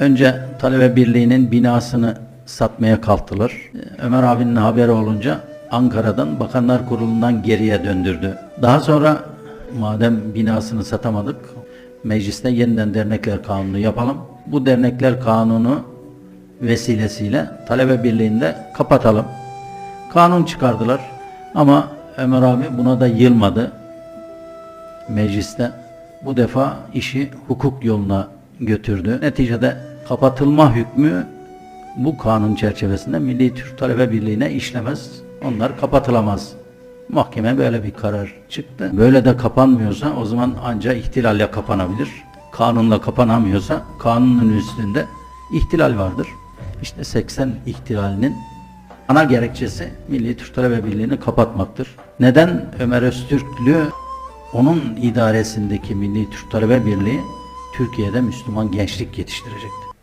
Önce Talebe Birliği'nin binasını satmaya kalktılar. Ömer abinin haberi olunca Ankara'dan Bakanlar Kurulu'ndan geriye döndürdü. Daha sonra madem binasını satamadık mecliste yeniden dernekler kanunu yapalım. Bu dernekler kanunu vesilesiyle Talebe Birliği'nde kapatalım. Kanun çıkardılar ama Ömer abi buna da yılmadı mecliste bu defa işi hukuk yoluna götürdü. Neticede kapatılma hükmü bu kanun çerçevesinde Milli Türk Talebe Birliği'ne işlemez. Onlar kapatılamaz. Mahkeme böyle bir karar çıktı. Böyle de kapanmıyorsa o zaman ancak ihtilalle kapanabilir. Kanunla kapanamıyorsa kanunun üstünde ihtilal vardır. İşte 80 ihtilalinin ana gerekçesi Milli Türk Talebe Birliği'ni kapatmaktır. Neden Ömer Öztürklü onun idaresindeki Milli Türk Talebe Birliği Türkiye'de Müslüman gençlik yetiştirecekti.